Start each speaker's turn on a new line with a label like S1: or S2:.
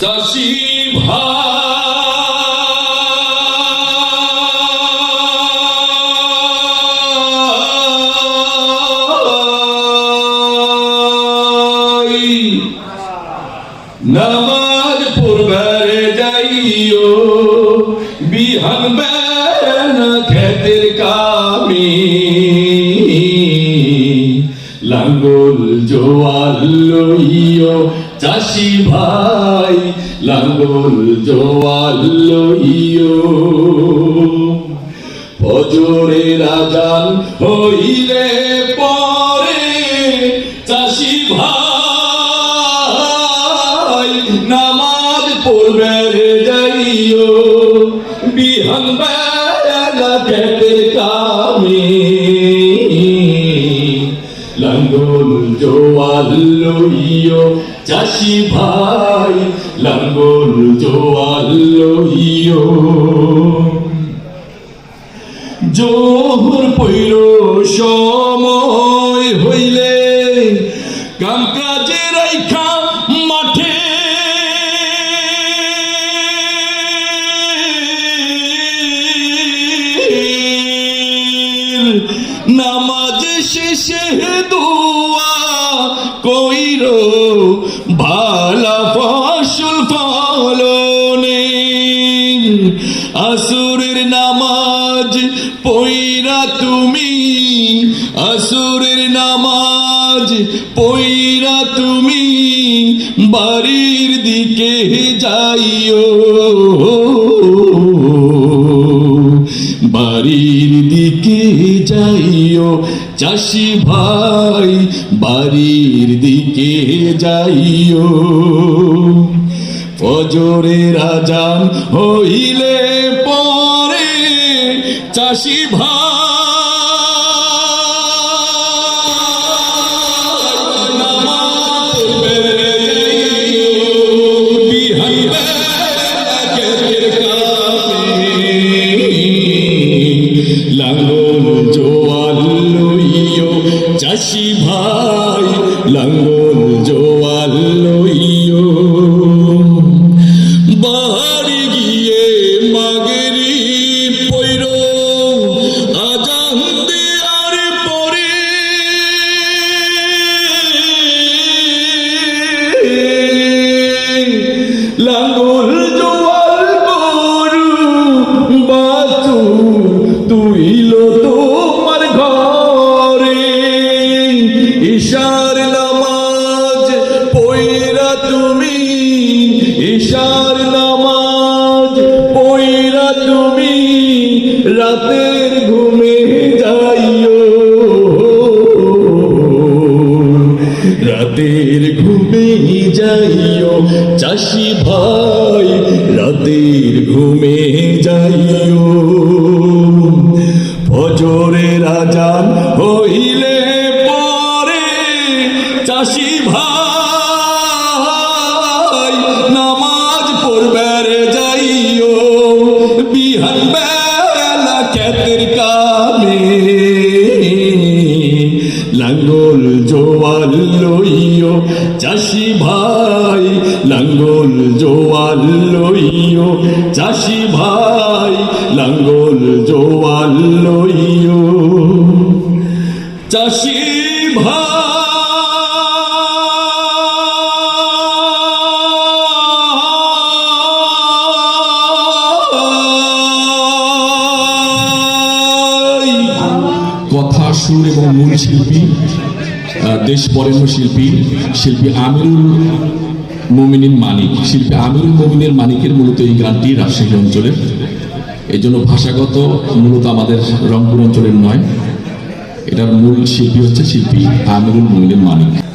S1: চাষি ভাই নামাজ পড়বারে যাইও বিহান লাঙ্গল জোয়াল লইও চাষি ভাই, লাঙ্গল জোয়াল লইও। ফজরের আজান হইলে পরে চাষি ভাই নামাজ পড়বে যাইও। বিহান বেলা খেতের কামে লাঙ্গল জোয়াল লইও চাষি ভাই লাঙ্গল জোয়াল লইও জোহর পইল সময় হইলে শেষে দোয়া কইর, ভালা ফসল ফলনে। আসুরের নামাজ পইরা তুমি, আসুরের নামাজ পইরা তুমি, বাড়ির দিকে যাইও। বাড়ির দিকে যাইও চাষি ভাই বাড়ির দিকে যাইও। ফজরে রাজান হইলে পরে চাষি ভাই ভাই লাঙ্গল ঈশার নামাজ পইরা তুমি রাতের ঘুমে যাইও। রাতের ঘুমে যাইও। চাষি ভাই, রাতের ঘুমে যাইও। ফজরের আজান হইলে নামাজ যাইও, বিহান বেলা ক্ষেতের কামে। লাঙ্গল জোয়াল লইও, চাষি ভাই, লাঙ্গল জোয়াল লইও, চাষি ভাই, লাঙ্গল জোয়াল লইও। চাষি ভাই
S2: সুর এবং মূল শিল্পী দেশ বরেণ্য শিল্পী শিল্পী আমিরুল মোমিনীর মানিক। শিল্পী আমিরুল মোমিনের মানিকের মূলত এই গানটি রাজশাহী অঞ্চলের। এই জন্য ভাষাগত, মূলত আমাদের রংপুর অঞ্চলের নয়। এটার মূল শিল্পী হচ্ছে শিল্পী আমিরুল মোমিনের মানিক।